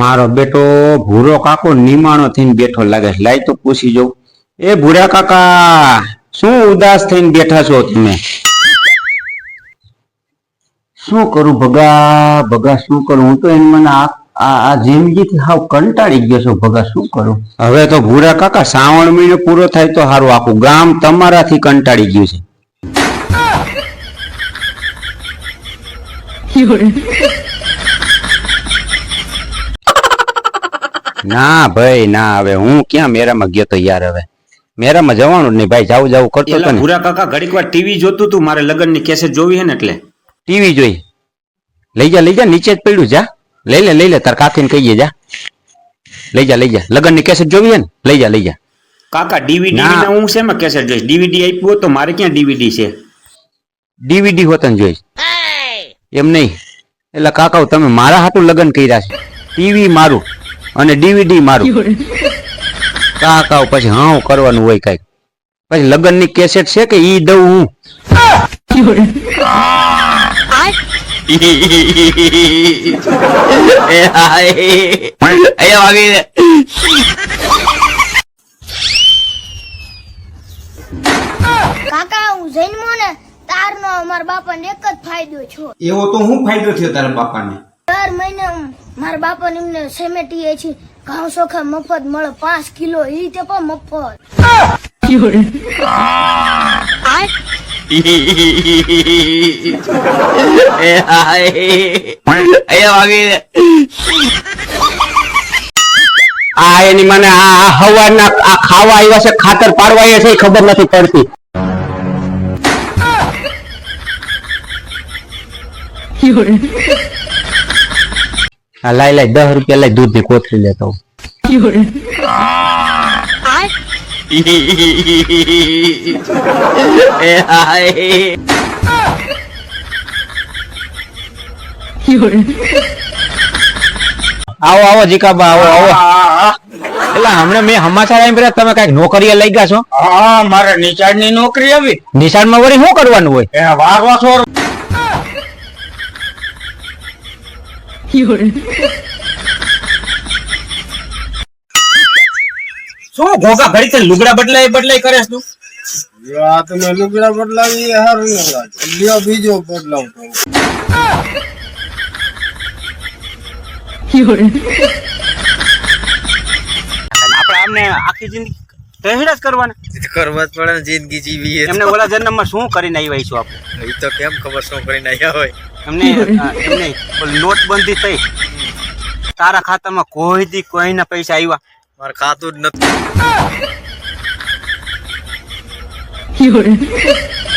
મારો બેટો ભૂરો કાકો નિમાણો થઈને બેઠો લાગે. લાય તો પૂછી જઉં. એ ભૂરા કાકા શું ઉદાસ થઈને બેઠા છો તમે? શું કરું ભગા ભગા શું કરું? હું તો એને મને આ આ આ જિંદગીથી હાવ કંટાળી ગયો છું ભગા શું કરું? હવે તો ભૂરા કાકા શ્રાવણ મહિનો પૂરો થાય તો સારું આખું ગામ તમારાથી કંટાળી ગયું છે. ના ભાઈ ના હવે હું ક્યાં મેરામાં ગયો તો યાર હવે? મેરામાં જવાનું જ નહીં. ભાઈ જાવું જાવું કરતો હતો ને. ભૂરા કાકા ઘડીક વાર ટીવી જોતું તું મારે લગ્નની કેસેટ જોવી હે ને એટલે? ટીવી જોઈ. લઈ જા લઈ જા નીચે જ પડ્યું જા. લઈ લે લઈ લે તાર કાકીને કહીએ જા. લઈ જા લઈ જા. લગનની કેસેટ જોવી હે ને? લઈ જા લઈ જા. કાકા ડીવીડી ના. હું શેમાં કેસેટ જોઈશ? ડીવીડી આપ્યું હોત તો મારે ક્યાં ડીવીડી છે? ડીવીડી હોતન જોઈશ. એમ નહીં. એટલે કાકા તમે મારા હાટું લગ્ન કર્યા છે. ટીવી મારું. અને ડીવીડી મારું. કાકાઓ પછી હા કરવાનું હોય કંઈક. પછી લગ્નની કેસેટ છે કે ઈ દઉં હું. કાકા જન્મો ને તારનો મારા બાપાને એક જ ફાયદો છો એવો તો હું ફાયદો થયો તારા બાપાને? દર મહિને મારા બાપાને એમને સેમેટીએ છે, ઘઉં ચોખા મફત મળે, પાંચ કિલો, ઈ તે પણ મફત. આ એની મને આ હવાના આ ખાવા આવ્યા છે, ખાતર પાડવા આવ્યા છે ખબર નથી પડતી હા લાઈ લાઈ દસ રૂપિયા લાઈ દૂધની કોથળી લેતો આવું. આવો જીકાબા આવો આવો. એટલે હમણાં મેં સમાચાર આવી તમે કંઈક નોકરીએ લઈ ગયા છો? હા મારે નિચાળની નોકરી આવી. નિશાળમાં વળી શું કરવાનું હોય? એ વારવા છોડ શું ઘોઘા ઘડી તે લુગડા બદલાય બદલાય કરે તું? રાતને લુગડા બદલાવી એ હારું ન લ્યો બીજો બદલાવ આપણે આમને આખી જિંદગી તહેડા જ કરવાના કરવા જ પડે જિંદગી જીવી એમને ઓલા જન્મમાં શું કરીને આવ્યા છું આપણે? એ તો કેમ ખબર શું કરીને આવ્યા હોય? એમને એમને નોટબંધી થઈ. તારા ખાતામાં કોઈ દી કોઈના પૈસા આવ્યા મારે ખાતું જ નથી.